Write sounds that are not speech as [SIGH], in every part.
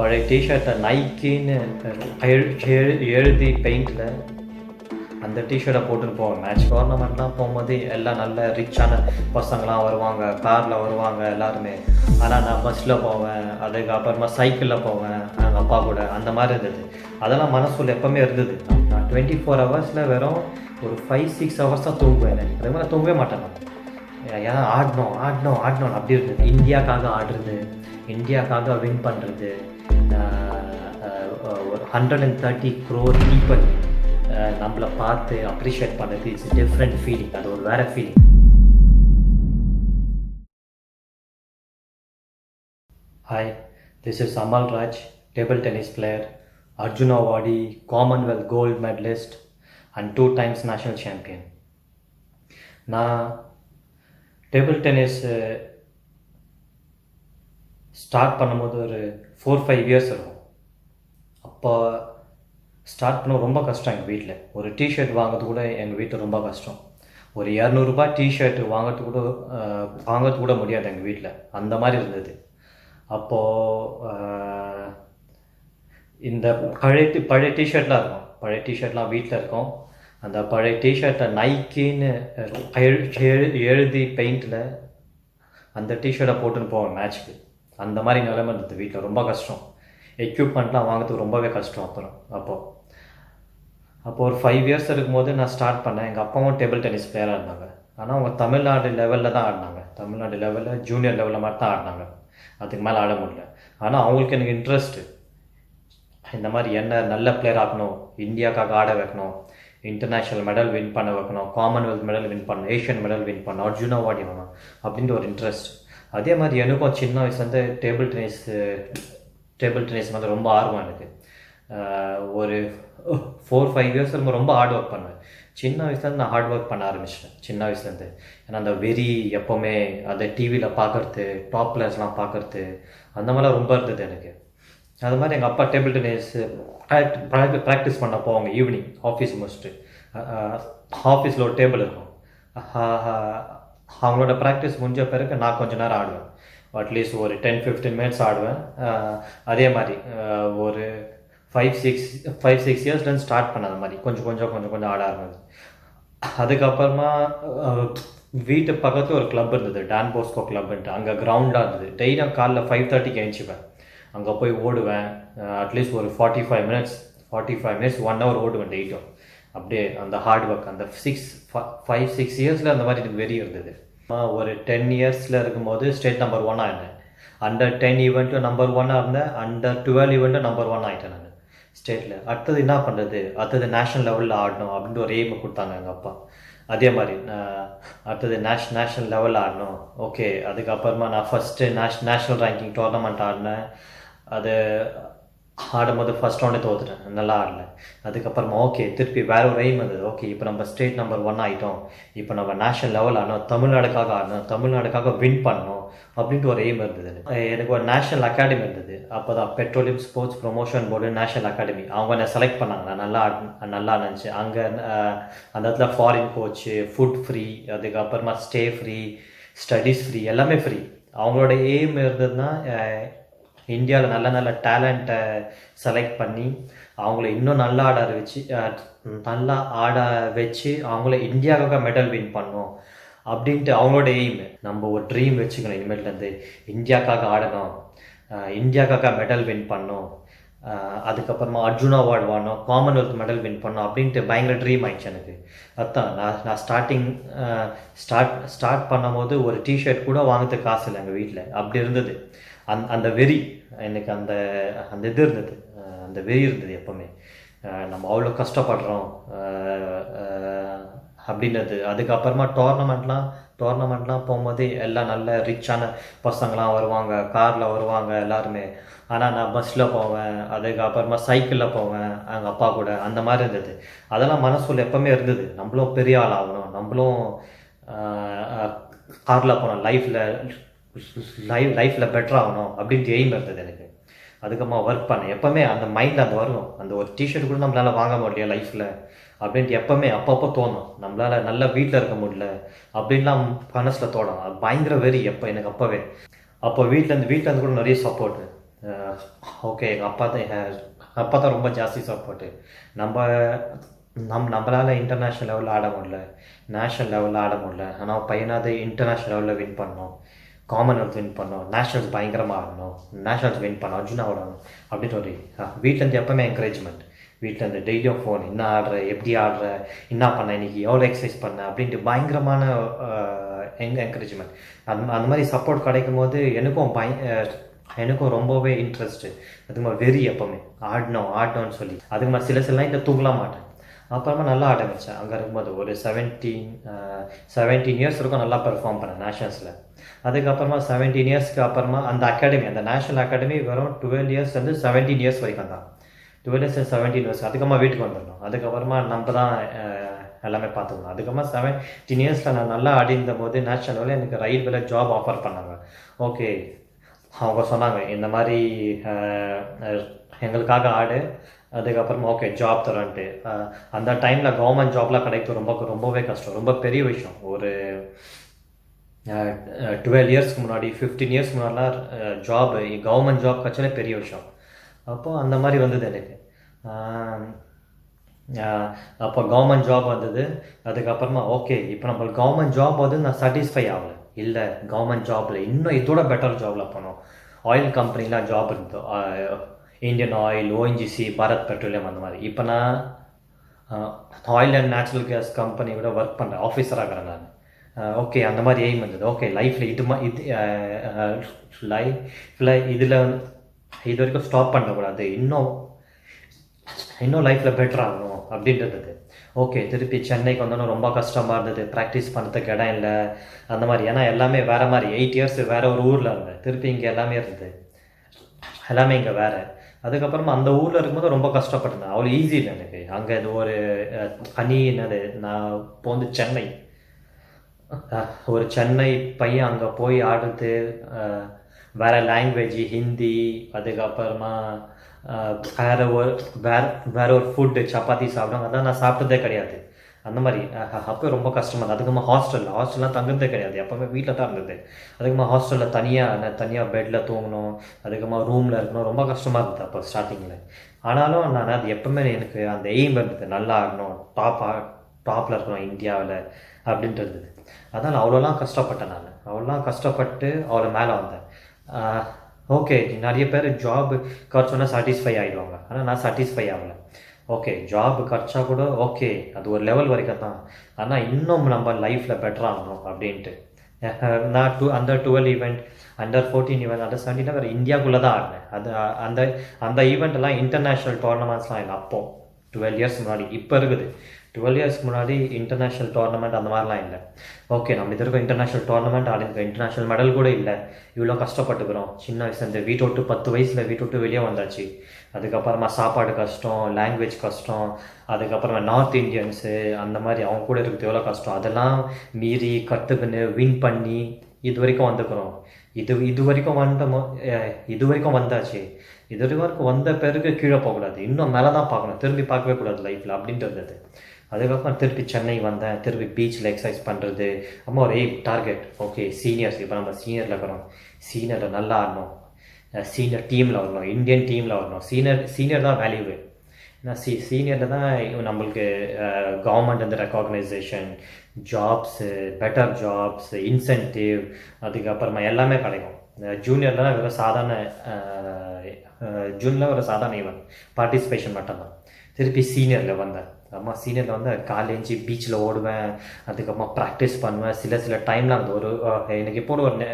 பழைய டிஷர்ட்டை நைக்கின்னு எழு- எழுதி பெயிண்டில் அந்த டிஷர்ட்டை போட்டுன்னு போவேன் மேட்ச் டோர்னமெண்ட்லாம் போகும்போது எல்லாம் நல்ல ரிச்சான பசங்களாம் வருவாங்க. காரில் வருவாங்க எல்லாருமே. ஆனால் நான் பஸ்ஸில் போவேன். அதுக்கப்புறமா சைக்கிளில் போவேன். எங்கள் அப்பா கூட. அந்த மாதிரி இருந்தது. அதெல்லாம் மனசுல எப்போவுமே இருந்தது. நான் டுவெண்ட்டி ஃபோர் ஹவர்ஸில் வெறும் ஒரு ஃபைவ் சிக்ஸ் ஹவர்ஸ் தான் தூங்குவேன். அதே மாதிரி தூங்கவே மாட்டேன் ஏன்னா ஆடணும் ஆடணும் ஆடணும் அப்படி இருந்தது. இந்தியாக்காக ஆடுறது இந்தியாக்காக வின் பண்ணுறது ஒரு hundred and thirty crore people நம்மளை பார்த்து அப்ரிஷியேட் பண்ணது இட்ஸ் டிஃப்ரெண்ட் ஃபீலிங் அது ஒரு வேற feeling hi this is Amal Raj table tennis player Arjun awardee Commonwealth gold medallist and two times national champion நான் டேபிள் டென்னிஸ் ஸ்டார்ட் பண்ணும்போது ஒரு four five years இருக்கும். அப்போ ஸ்டார்ட் பண்ண ரொம்ப கஷ்டம் எங்கள் வீட்டில் ஒரு டிஷர்ட் வாங்குறது கூட எங்கள் வீட்டில் ரொம்ப கஷ்டம். ஒரு இரநூறுபா டிஷர்ட் வாங்கிறது கூட வாங்கிறது கூட முடியாது எங்கள் வீட்டில் அந்த மாதிரி இருந்தது. அப்போது இந்த பழைய டி- பழைய டிஷர்ட்லாம் இருக்கும். பழைய டிஷர்ட்லாம் வீட்டில் இருக்கும். அந்த பழைய டிஷர்ட்டை நைக்கின்னு எழு- எழு- எழுதி பெயிண்டில் அந்த டிஷர்ட்டை போட்டுன்னு போவேன் மேட்ச்க்கு அந்த மாதிரி நிலைமை இருந்தது வீட்டில் ரொம்ப கஷ்டம். எக்யூப்மெண்ட்லாம் வாங்குறதுக்கு ரொம்பவே கஷ்டம் அப்புறம் அப்போது அப்போது ஒரு ஃபைவ் இயர்ஸ் இருக்கும்போது நான் ஸ்டார்ட் பண்ணேன். எங்கள் அப்பாவும் டேபிள் டென்னிஸ் பிளேயராக இருந்தாங்க. ஆனால் அவங்க தமிழ்நாடு லெவலில் தான் ஆடினாங்க. தமிழ்நாடு லெவலில் ஜூனியர் லெவலில் மட்டும் தான் ஆடினாங்க. அதுக்கு மேலே ஆட முடியல. ஆனால் அவங்களுக்கு எனக்கு இன்ட்ரெஸ்ட்டு இந்த மாதிரி என்ன நல்ல பிளேயர் ஆகணும் இந்தியாக்காக ஆட வைக்கணும் இன்டர்நேஷ்னல் மெடல் வின் பண்ண வைக்கணும் காமன்வெல்த் மெடல் வின் பண்ணணும் ஏஷியன் மெடல் வின் பண்ணணும் அர்ஜுனா அவார்டு வேணும் அப்படின்ற ஒரு இன்ட்ரெஸ்ட் அதே மாதிரி எனக்கும் சின்ன வயசுலேருந்து டேபிள் டென்னிஸ் டேபிள் டென்னிஸ் மேலே ரொம்ப ஆர்வம் எனக்கு. ஒரு ஃபோர் ஃபைவ் இயர்ஸ் ரொம்ப ரொம்ப ஹார்ட் ஒர்க் பண்ணுவேன். சின்ன வயசுலேருந்து நான் ஹார்ட் ஒர்க் பண்ண ஆரம்பிச்சிட்டேன் சின்ன வயசுலேருந்து. ஏன்னா அந்த வெறி எப்போவுமே அதை டிவியில் பார்க்கறது டாப் பிளேயர்ஸ்லாம் பார்க்கறது அந்த மாதிரிலாம் ரொம்ப இருந்தது எனக்கு. அது மாதிரி எங்கள் அப்பா டேபிள் டென்னிஸ் ப்ராக்டிஸ் பண்ண போவாங்க ஈவினிங் ஆஃபீஸ் முடிச்சுட்டு ஆஃபீஸில் ஒரு டேபிள் இருக்கும். அவங்களோட ப்ராக்டிஸ் முடிஞ்ச பிறகு நான் கொஞ்ச நேரம் ஆடுவேன். அட்லீஸ்ட் ஒரு டென் ஃபிஃப்டீன் மினிட்ஸ் ஆடுவேன். அதே மாதிரி ஒரு ஃபைவ் சிக்ஸ் ஃபைவ் சிக்ஸ் இயர்ஸ்லேருந்து ஸ்டார்ட் பண்ணாத மாதிரி. கொஞ்சம் கொஞ்சம் கொஞ்சம் கொஞ்சம் ஆட ஆரம்பிச்சு அதுக்கப்புறமா வீட்டு பக்கத்தில் ஒரு கிளப் இருந்தது. டான் போஸ்கோ கிளப்ன்ட்டு அங்கே கிரவுண்டாக இருந்தது. டெய்லியும் காலைல ஃபைவ் தேர்ட்டிக்கு எழுந்துச்சுப்பேன் அங்கே போய் ஓடுவேன். அட்லீஸ்ட் ஒரு forty five minutes forty five minutes one hour ஓடுவேன் டெய்லியும். அப்படியே அந்த ஹார்ட் ஒர்க் அந்த சிக்ஸ் ஃபைவ் சிக்ஸ் இயர்ஸில் அந்த மாதிரி எனக்கு வெறி இருந்தது. ஒரு டென் இயர்ஸில் இருக்கும்போது ஸ்டேட் நம்பர் ஒன்னாக இருந்தேன் அண்டர் டென் ஈவெண்ட்டும் நம்பர் ஒன்னாக இருந்தேன். அண்டர் டுவெல் ஈவெண்ட்டும் நம்பர் ஒன் ஆகிட்டேன் நான். ஸ்டேட்டில் அடுத்தது என்ன பண்ணுறது அடுத்தது நேஷ்னல் லெவலில் ஆடணும் அப்படின்ற ஒரு எய்மை கொடுத்தாங்க எங்கள் அப்பா. அதே மாதிரி அடுத்தது நேஷ் நேஷ்னல் லெவலில் ஆடணும். ஓகே அதுக்கப்புறமா நான் ஃபஸ்ட்டு நேஷ் நேஷ்னல் ரேங்கிங் டோர்னமெண்ட் ஆடினேன். அது ஆடும்போது ஃபஸ்ட் ரவுண்டே தோத்துட்டேன். நல்லா ஆடல. அதுக்கப்புறமா ஓகே திருப்பி வேற ஒரு எய்ம் வந்தது. ஓகே இப்போ நம்ம ஸ்டேட் நம்பர் ஒன் ஆகிட்டோம் இப்போ நம்ம நேஷனல் லெவல் ஆடணும் தமிழ்நாடுக்காக ஆடணும். தமிழ்நாடுக்காக வின் பண்ணணும் அப்படின்ட்டு ஒரு எய்ம் இருந்தது. எனக்கு. ஒரு நேஷனல் அகாடமி இருந்தது. அப்போ தான் petroleum sports promotion board national academy அவங்க என்னை செலக்ட் பண்ணாங்க. நான் நல்லா ஆட் நல்லா நினச்சி அங்கே அந்த இடத்துல ஃபாரின் கோச்சு ஃபுட் ஃப்ரீ அதுக்கப்புறமா ஸ்டே ஃப்ரீ ஸ்டடீஸ் ஃப்ரீ எல்லாமே ஃப்ரீ அவங்களோட எய்ம் இருந்ததுன்னா இந்தியாவில் நல்ல நல்ல டேலண்ட்டை செலக்ட் பண்ணி அவங்கள இன்னும் நல்லா ஆட வச்சு நல்லா ஆட வச்சு அவங்கள இந்தியாவுக்காக மெடல் வின் பண்ணும் அப்படின்ட்டு அவங்களோட எய்ம் நம்ம ஒரு ட்ரீம் வச்சுக்கணும் இனிமேட்லேருந்து இந்தியாக்காக ஆடணும். அஹ், இந்தியாக்காக மெடல் வின் பண்ணணும் அதுக்கப்புறமா அர்ஜுனா அவார்டு வாங்கணும் காமன்வெல்த் மெடல் வின் பண்ணணும் அப்படின்ட்டு பயங்கர ட்ரீம் ஆயிடுச்சு எனக்கு. அதான் நான் நான் ஸ்டார்டிங் ஸ்டார்ட் ஸ்டார்ட் பண்ணும்போது ஒரு டிஷர்ட் கூட வாங்கிறதுக்கு காசு இல்லை எங்கள் வீட்டில் அப்படி இருந்தது. அந் அந்த வெறி எனக்கு அந்த அந்த இது இருந்தது. அந்த வெறி இருந்தது எப்போவுமே. நம்ம அவ்வளோ கஷ்டப்படுறோம். அப்படின்றது. அதுக்கப்புறமா டோர்னமெண்ட்லாம் டோர்னமெண்ட்லாம் போகும்போது எல்லாம் நல்ல ரிச்சான பசங்களாம் வருவாங்க. காரில் வருவாங்க எல்லாருமே. ஆனால் நான் பஸ்ஸில் போவேன். அதுக்கப்புறமா சைக்கிளில் போவேன். எங்கள் அப்பா கூட. அந்த மாதிரி இருந்தது. அதெல்லாம் மனசுல எப்பவுமே இருந்தது. நம்மளும் பெரிய ஆள் ஆகணும் நம்மளும் காரில் போனோம். லைஃப்பில் லைஃப் லைஃப்பில் பெட்டர் ஆகணும் அப்படின்ட்டு எய்ம் இருந்தது எனக்கு. அதுக்கப்புறமா ஒர்க் பண்ணேன். எப்போவுமே அந்த மைண்டில் அந்த வரும் அந்த ஒரு டிஷர்ட் கூட நம்மளால் வாங்க முடியல லைஃப்பில் அப்படின்ட்டு எப்போவுமே அப்பப்போ தோணும். நம்மளால் நல்லா வீட்டில் இருக்க முடியல. அப்படின்லாம் மனசில் தோணும். அது பயங்கர வெறி எப்போ எனக்கு அப்போவே. அப்போ வீட்டிலேருந்து வீட்டிலேருந்து கூட நிறைய சப்போர்ட்டு ஓகே எங்கள் அப்பா தான் அப்பா தான் ரொம்ப ஜாஸ்தி சப்போர்ட்டு நம்ம நம் நம்மளால் இன்டர்நேஷ்னல் லெவலில் ஆட முடியல. நேஷ்னல் லெவலில் ஆட முடியல. ஆனால் பையனாவது இன்டர்நேஷ்னல் லெவலில் வின் பண்ணோம். காமன்வெல்த் வின் பண்ணோம். நேஷ்னல்ஸ் பயங்கரமாக ஆடணும் நேஷ்னல்ஸ் வின் பண்ணோம். அர்ஜுனா ஆடணும் அப்படின்னு ஒரு வீட்டிலேருந்து எப்போவுமே என்கரேஜ்மெண்ட் வீட்டிலேருந்து டெய்லியும் ஃபோன் என்ன ஆடுற? எப்படி ஆடுற? என்ன பண்ண? இன்னைக்கு எவ்வளோ எக்ஸசைஸ் பண்ண? அப்படின்ட்டு பயங்கரமான எங் என்கரேஜ்மெண்ட் அந்த அந்த மாதிரி சப்போர்ட் கிடைக்கும் போது எனக்கும் பய எனக்கும் ரொம்பவே இன்ட்ரெஸ்ட்டு அதுக்கு மாதிரி வெறி எப்போவுமே. ஆடணும் ஆடணும்னு சொல்லி. அதுக்கு மாதிரி சில சில இந்த தூங்கலாம் மாட்டேன். அப்புறமா நல்லா ஆட வச்சேன் அங்கே இருக்கும்போது ஒரு செவன்டீன் செவன்டீன் இயர்ஸ் இருக்கும் நல்லா பெர்ஃபார்ம் பண்ணேன் நேஷனல்ஸில் அதுக்கப்புறமா செவன்டீன் இயர்ஸ்க்கு அப்புறமா அந்த அகாடமி அந்த நேஷனல் அகாடமி வெறும் டுவெல் இயர்ஸ்லேருந்து செவன்டீன் இயர்ஸ் வரைக்கும் தான். டுவெல் இயர்ஸ் செவன்டீன் இயர்ஸ் அதுக்கப்புறமா வீட்டுக்கு வந்துடணும். அதுக்கப்புறமா நம்ம தான் எல்லாமே பார்த்துக்கணும். அதுக்கப்புறமா செவன்டீன் இயர்ஸில் நான் நல்லா ஆடி போது நேஷனல் எனக்கு ரயில்வேல ஜாப் ஆஃபர் பண்ணாங்க. ஓகே அவங்க சொன்னாங்க இந்த மாதிரி எங்களுக்காக ஆடு அதுக்கப்புறமா ஓகே ஜாப் தரேன்ட்டு. அந்த டைமில் கவர்மெண்ட் ஜாப்லாம் கிடைக்கிறது ரொம்ப ரொம்பவே கஷ்டம். ரொம்ப பெரிய விஷயம். ஒரு டுவெல் இயர்ஸ்க்கு முன்னாடி ஃபிஃப்டீன் இயர்ஸ்க்கு முன்னாடிலாம் ஜாப் கவர்மெண்ட் ஜாப் கிடச்சாலே பெரிய விஷயம். அப்போது அந்த மாதிரி வந்தது எனக்கு. அப்போ கவர்மெண்ட் ஜாப் வந்தது. அதுக்கப்புறமா ஓகே இப்போ நம்மளுக்கு கவர்மெண்ட் ஜாப் வந்து நான் சாட்டிஸ்ஃபை ஆகலை. இல்லை கவர்மெண்ட் ஜாபில் இன்னும் இதோட பெட்டர் ஜாபில் போனோம். ஆயில் கம்பெனிலாம் ஜாப் இருந்தோம். Indian oil ONGC Bharat petroleum அந்த மாதிரி. இப்போ நான் oil and natural gas company கூட ஒர்க் பண்ணுறேன் ஆஃபீஸராக இருக்கிறேன் நான். ஓகே அந்த மாதிரி எய்ம் இருந்தது. ஓகே லைஃப்பில் இது மா இது லைஃப்பில் இதில் இது வரைக்கும் ஸ்டாப் பண்ணக்கூடாது. இன்னும் இன்னும் லைஃப்பில் பெட்டர் ஆகணும் அப்படின்றது ஓகே திருப்பி சென்னைக்கு வந்தோன்னா ரொம்ப கஷ்டமாக இருந்தது. ப்ராக்டிஸ் பண்ணுறதுக்கு இடம் இல்லை. அந்த மாதிரி. ஏன்னா எல்லாமே வேறு மாதிரி. எயிட் இயர்ஸ் வேறு ஒரு ஊரில் இருந்தேன். திருப்பி இங்கே எல்லாமே இருந்தது. எல்லாமே இங்கே வேறு. அதுக்கப்புறமா அந்த ஊரில் இருக்கும்போது ரொம்ப கஷ்டப்பட்டேன் அவ்வளோ ஈஸி இல்லை எனக்கு. அங்கே இது ஒரு அஹ், தனி என்னது நான் இப்போ வந்து சென்னை. ஒரு சென்னை பையன் அங்கே போய் ஆடுறது வேற லாங்குவேஜ் ஹிந்தி அதுக்கப்புறமா வேற ஒரு வேற வேற ஒரு ஃபுட்டு சப்பாத்தி சாப்பிடுவாங்க அதான் நான் சாப்பிட்டதே கிடையாது. அந்த மாதிரி. அப்போ ரொம்ப கஷ்டமாக இருந்தது. அதுக்கப்புறமா ஹாஸ்டலில் ஹாஸ்டல்லாம் தங்குறதே கிடையாது. எப்போவுமே வீட்டில் தான் இருந்தது. அதுக்கப்புறமா ஹாஸ்டலில் தனியாக தனியாக பெட்டில் தூங்கணும். அதுக்கப்புறமா ரூமில் இருக்கணும். ரொம்ப கஷ்டமாக இருந்தது அப்போ ஸ்டார்டிங்கில் ஆனாலும் நான் அது எப்பவுமே எனக்கு அந்த எய்ம் இருந்தது. நல்லா ஆகணும். டாப் டாப்பில் இருக்கணும் இந்தியாவில் அப்படின்ட்டு இருந்தது அதனால் அவ்வளோலாம் கஷ்டப்பட்டேன் நான். அவ்வளோலாம் கஷ்டப்பட்டு அவ்வளோ மேலே வந்தேன். ஓகே நிறைய பேர் ஜாப் கிடச்சோன்னா சாட்டிஸ்ஃபை ஆகிடுவாங்க ஆனால் நான் சாட்டிஸ்ஃபை ஆகலை. ஓகே ஜாப் கிடச்சா கூட ஓகே அது ஒரு லெவல் வரைக்கும் தான். ஆனால் இன்னும் நம்ம லைஃப்பில் பெட்டராகணும் அப்படின்ட்டு. [LAUGHS] நான் two under twelve event under fourteen event under seventeen வேறு இந்தியாவுக்குள்ளே தான் ஆடினேன். அது அந்த அந்த ஈவெண்ட்லாம் இன்டர்நேஷ்னல் டோர்னமெண்ட்ஸ்லாம் இல்லை அப்போ. டுவெல் இயர்ஸ் முன்னாடி இப்போ இருக்குது. டுவெல் இயர்ஸ் முன்னாடி இன்டர்நேஷ்னல் டோர்னமெண்ட் அந்த மாதிரிலாம் இல்லை. ஓகே நம்ம இது வரைக்கும் இன்டர்நேஷ்னல் டோர்னமெண்ட் ஆடிருக்கோம் இன்டர்நேஷ்னல் மெடல் கூட இல்லை. இவ்வளோ கஷ்டப்பட்டுக்கிறோம். சின்ன வயசுலேருந்து வீட்டை விட்டு பத்து வயசில் வீட்டை விட்டு வெளியே வந்தாச்சு. அதுக்கப்புறமா சாப்பாடு கஷ்டம் லாங்குவேஜ் கஷ்டம் அதுக்கப்புறமா நார்த் இந்தியன்ஸு அந்த மாதிரி அவங்க கூட இருக்கிறது எவ்வளோ கஷ்டம். அதெல்லாம் மீறி கற்றுக்குன்னு வின் பண்ணி இது வரைக்கும் வந்துக்கிறோம். இது இது வரைக்கும் வந்த இது வரைக்கும் வந்தாச்சு. இது வரைக்கும் வந்த பிறகு கீழே போகக்கூடாது. இன்னும் மேலே தான் பார்க்கணும். திரும்பி பார்க்கவே கூடாது லைஃப்பில் அப்படின்ட்டு இருந்தது அதுக்கப்புறம் திருப்பி சென்னை வந்தேன். திருப்பி பீச்சில் எக்ஸசைஸ் பண்ணுறது அம்மா ஒரு எய்ம் டார்கெட் ஓகே சீனியர்ஸ் இப்போ நம்ம சீனியரில் இருக்கிறோம். சீனியரில் நல்லா ஆடணும். சீனியர் டீமில் வரணும். இந்தியன் டீமில் வரணும். சீனியர் சீனியர் தான் வேல்யூவே ஏன்னா சீ சீனியரில் தான் நம்மளுக்கு கவர்மெண்ட் வந்து recognition jobs better jobs incentive அதுக்கப்புறமா எல்லாமே கிடைக்கும். ஜூனியர்லாம் வெறும் சாதாரண ஜூனில் ஒரு சாதாரண ஈவெண்ட் பார்ட்டிசிபேஷன் மட்டும்தான். திருப்பி சீனியரில் வந்தேன் அம்மா சீனியரில் வந்து காலேஜ் பீச்சில் ஓடுவேன். அதுக்கப்புறமா ப்ராக்டிஸ் பண்ணுவேன். சில சில டைமில் அந்த ஒரு எனக்கு இப்போ ஒரு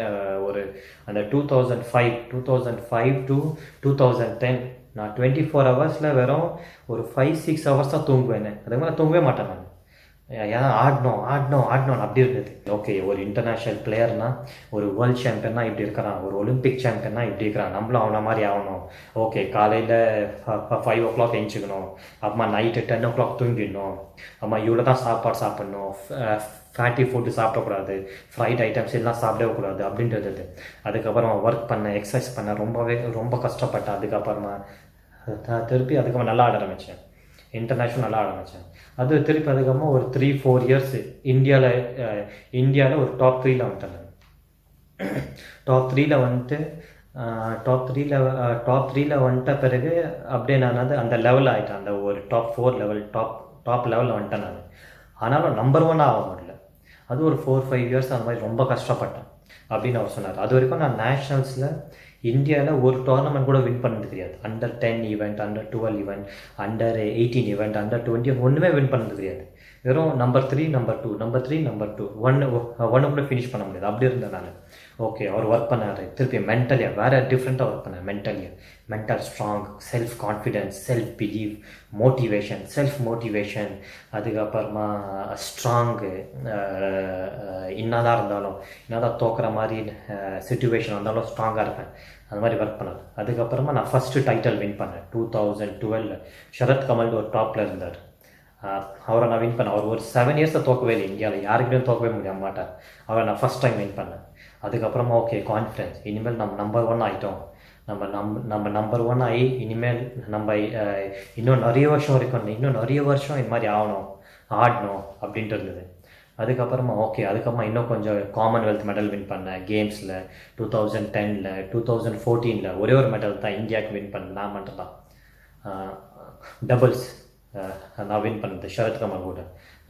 ஒரு அந்த two thousand five two thousand five to two thousand ten நான் டுவெண்ட்டி ஃபோர் ஹவர்ஸில் வெறும் ஒரு ஃபைவ் சிக்ஸ் ஹவர்ஸ் தான் தூங்குவேன். அதுக்கு மேலே தூங்கவே மாட்டேன் நான். ஏன்னா ஆடணும் ஆடணும் ஆடணும் அப்படி இருந்தது. ஓகே ஒரு இன்டர்நேஷ்னல் பிளேயர்னா ஒரு வேர்ல்ட் சாம்பியன்னா இப்படி இருக்கிறான் ஒரு ஒலிம்பிக் சாம்பியன்னா இப்படி இருக்கிறான் நம்மளும் அவனை மாதிரி ஆகணும். ஓகே காலையில் ஃபைவ் ஓ கிளாக் எழுச்சிக்கணும் அம்மா நைட்டு டென் ஓ கிளாக் தூங்கிடணும். அம்மா இவ்வளோ தான் சாப்பாடு சாப்பிடணும். ஃபேட்டி ஃபுட்டு சாப்பிடக்கூடாது. ஃப்ரைட் ஐட்டம்ஸ் எல்லாம் சாப்பிடவே கூடாது அப்படின்றது அதுக்கப்புறம் ஒர்க் பண்ண எக்ஸசைஸ் பண்ண ரொம்பவே ரொம்ப கஷ்டப்பட்டேன். அதுக்கப்புறமா திருப்பி அதுக்கப்புறம் நல்லா ஆட ஆரம்பித்தேன் இன்டர்நேஷ்னல் நல்லா ஆட ஆரம்பித்தேன் அது திருப்பி அதுக்கப்புறமா ஒரு த்ரீ ஃபோர் இயர்ஸ் இந்தியாவில் இந்தியாவில் ஒரு டாப் த்ரீயில் வந்துட்டேன் டாப் த்ரீயில் வந்துட்டு டாப் த்ரீல டாப் த்ரீல வந்துட்ட பிறகு அப்படியே நான் வந்து அந்த லெவல் ஆகிட்டேன் அந்த ஒரு top four level top top லெவலில் வந்துட்டேன் நான். ஆனாலும் நம்பர் ஒன் ஆக முடியல. அது ஒரு ஃபோர் ஃபைவ் இயர்ஸ் அந்த மாதிரி ரொம்ப கஷ்டப்பட்டேன். அப்படின்னு அவர் சொன்னார். அது வரைக்கும் நான் நேஷ்னல்ஸில் இந்தியாவில் ஒரு டோர்னமெண்ட் கூட வின் பண்ணது கிடையாது. Under ten event under twelve event under eighteen event under twenty ஒன்றுமே வின் பண்ணது கிடையாது. வெறும் number three number two number three number two ஒன்று ஒன்று கூட ஃபினிஷ் பண்ண முடியாது. அப்படி இருந்தேன் நான் ஓகே அவர் ஒர்க் பண்ணார். திருப்பி மென்டலியாக வேறு டிஃப்ரெண்ட்டாக ஒர்க் பண்ணார் மென்டலியாக mental strong self confidence self belief motivation self motivation அதுக்கப்புறமா uh, ஸ்ட்ராங்கு uh, uh, என்னதான் இருந்தாலும் என்னதான் தோக்குற மாதிரி சுச்சுவேஷன் வந்தாலும் ஸ்ட்ராங்காக இருப்பேன். அந்த மாதிரி ஒர்க் பண்ணேன் அதுக்கப்புறமா நான் ஃபஸ்ட்டு டைட்டில் வின் பண்ணேன். Two thousand twelve Sharath Kamal ஒரு டாப்பில் இருந்தார். அவரை நான் வின் பண்ணேன். அவர் ஒரு செவன் இயர்ஸை தோக்கவே இல்லை இந்தியாவில் யாருக்கிட்டையும் தோக்கவே முடிய மாட்டார். அவரை நான் ஃபஸ்ட் டைம் வின் பண்ணேன். அதுக்கப்புறமா ஓகே கான்ஃபிடென்ஸ் இனிமேல் நம்ம நம்பர் ஒன் ஆகிட்டோம் நம்ம நம் நம்ம நம்பர் ஒன் ஆகி இனிமேல் நம்ம இன்னும் நிறைய வருஷம் வரைக்கும் இன்னும் நிறைய வருஷம் இது மாதிரி ஆகணும் ஆடணும் அப்படின்ட்டு இருந்தது. அதுக்கப்புறமா ஓகே அதுக்கப்புறமா இன்னும் கொஞ்சம் காமன்வெல்த் மெடல் வின் பண்ணேன். கேம்ஸில் டூ தௌசண்ட் டெனில் டூ தௌசண்ட் ஃபோர்டீனில் ஒரே ஒரு மெடல் தான் இந்தியாவுக்கு வின் பண்ணேன் நான் மட்டும் தான் டபுள்ஸ் நான் வின் பண்ணது சரத் கூட.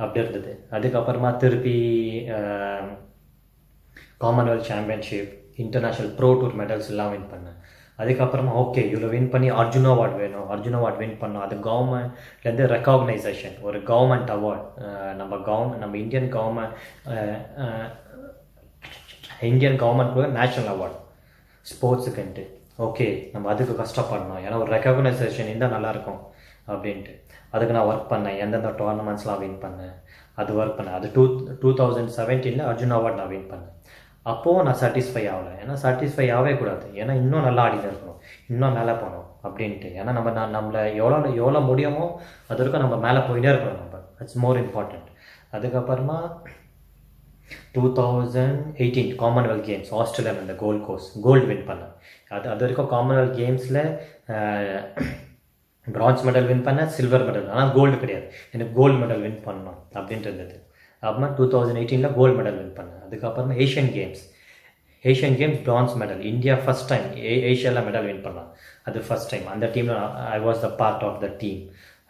அப்படி இருந்தது. அதுக்கப்புறமா திருப்பி Commonwealth championship international pro tour medals எல்லாம் வின் பண்ணேன். அதுக்கப்புறமா ஓகே இவ்வளோ வின் பண்ணி அர்ஜுன் அவார்ட் வேணும். அர்ஜுன் அவார்ட் வின் பண்ணோம் அது கவர்மெண்ட்லேருந்து ரெக்கக்னைசேஷன் ஒரு கவர்மெண்ட் அவார்ட் நம்ம கவர்மெண்ட் நம்ம இந்தியன் கவர்மெண்ட் இந்தியன் கவர்மெண்ட் கூட நேஷ்னல் அவார்ட் ஸ்போர்ட்ஸுக்குன்ட்டு ஓகே நம்ம அதுக்கு கஷ்டப்படணும். ஏன்னா ஒரு ரெக்கக்னைசேஷன் இருந்தால் நல்லாயிருக்கும் அப்படின்ட்டு. அதுக்கு நான் ஒர்க் பண்ணேன். எந்தெந்த டோர்னமெண்ட்ஸ்லாம் வின் பண்ணேன். அது ஒர்க் பண்ணேன். அது டூ டூ தௌசண்ட் செவன்டீனில் அர்ஜுன் அவார்ட் நான் வின் பண்ணேன். அப்போது நான் சாட்டிஸ்ஃபை ஆகலை. ஏன்னா சாட்டிஸ்ஃபை ஆகவே கூடாது. ஏன்னா இன்னும் நல்லா ஆடிட்டு இருக்கணும். இன்னும் மேலே போகணும் அப்படின்ட்டு. ஏன்னா நம்ம நான் நம்மளை எவ்வளோ எவ்வளோ முடியுமோ அது வரைக்கும் நம்ம மேலே போயிட்டே இருக்கணும் நம்ம. இட்ஸ் மோர் இம்பார்ட்டண்ட் அதுக்கப்புறமா two thousand eighteen Commonwealth games Australia இந்த கோல்ட் கோர்ஸ் கோல்டு வின் பண்ணேன். அது அது வரைக்கும் காமன்வெல்த் கேம்ஸில் பிரான்ஸ் மெடல் வின் பண்ணேன் சில்வர் மெடல் ஆனால் கோல்டு கிடையாது. எனக்கு கோல்டு மெடல் வின் பண்ணணும் அப்படின்ட்டு இருந்தது. அப்புறமா டூ தௌசண்ட் எயிட்டீனில் கோல்டு மெடல் வின் பண்ணேன். அதுக்கப்புறமா Asian games Asian games bronze medal India first time ஏ ஏஷியாவில் மெடல் வின் பண்ணான் அது ஃபஸ்ட் டைம் அந்த டீமில் I was the part of the team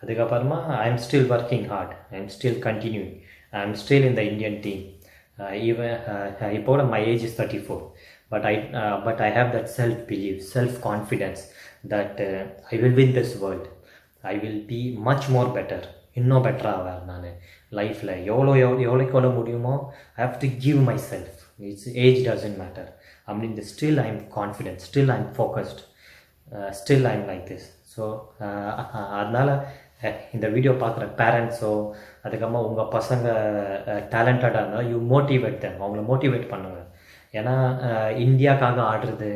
அதுக்கப்புறமா I am still working hard I am still continuing I am still in the Indian team even இப்போட my age is thirty four but I uh, but I have that self belief, self confidence that uh, I will win this world. I will be much more better. இன்னும் பெட்டராக ஆவேன் நான். லைஃப்பில் எவ்வளோ எவ்வளோ எவ்வளோக்கு எவ்வளோ முடியுமோ I have to give myself it's age doesn't matter அப்படின்னு still I am confident still I am focused still I am like this so அதனால் இந்த வீடியோ பார்க்குற பேரண்ட்ஸோ அதுக்கப்புறமா உங்கள் பசங்க டேலண்டடாக இருந்தால் யூ மோட்டிவேட் தம் அவங்கள மோட்டிவேட் பண்ணுங்கள் ஏன்னா uh, இந்தியாக்காக ஆடுறது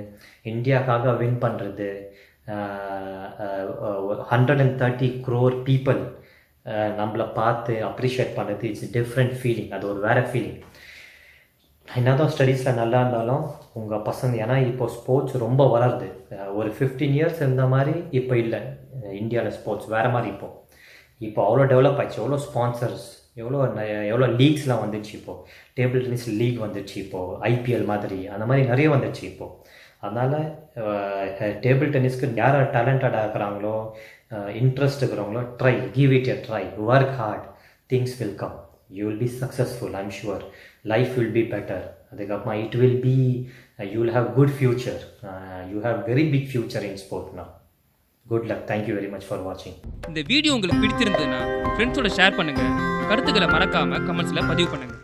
இந்தியாக்காக வின் பண்ணுறது hundred and thirty crore people நம்மளை பார்த்து அப்ரிஷியேட் பண்ணுறது இட்ஸ் டிஃப்ரெண்ட் ஃபீலிங் அது ஒரு வேறு ஃபீலிங் என்னதான் ஸ்டடீஸில் நல்லா இருந்தாலும் உங்கள் பசங்க ஏன்னா இப்போ ஸ்போர்ட்ஸ் ரொம்ப வளருது. ஒரு ஃபிஃப்டீன் இயர்ஸ் இருந்த மாதிரி இப்போ இல்லை. இந்தியாவில் ஸ்போர்ட்ஸ் வேறு மாதிரி இப்போ. இப்போ அவ்வளோ டெவலப் ஆயிடுச்சு. எவ்வளோ ஸ்பான்சர்ஸ் எவ்வளோ எவ்வளோ லீக்ஸ்லாம் வந்துச்சு இப்போது டேபிள் டென்னிஸ் லீக் வந்துச்சு இப்போது ஐபிஎல் மாதிரி. அந்த மாதிரி நிறைய வந்துச்சு இப்போது அதனால் டேபிள் டென்னிஸ்க்கு யார் டேலண்டடாக இருக்கிறாங்களோ interest இருக்கிறவங்களோ try give it a try work hard things will come you will be successful I'm sure life will be better அதுக்கப்புறமா it will be you will have good future you have very big future in ஸ்போர்ட்னா good luck thank you very much for வாட்சிங் இந்த video உங்களுக்கு பிடிச்சிருந்ததுன்னா ஃப்ரெண்ட்ஸோட share பண்ணுங்க. கருத்துக்களை மறக்காமல் கமெண்ட்ஸில் பதிவு பண்ணுங்க.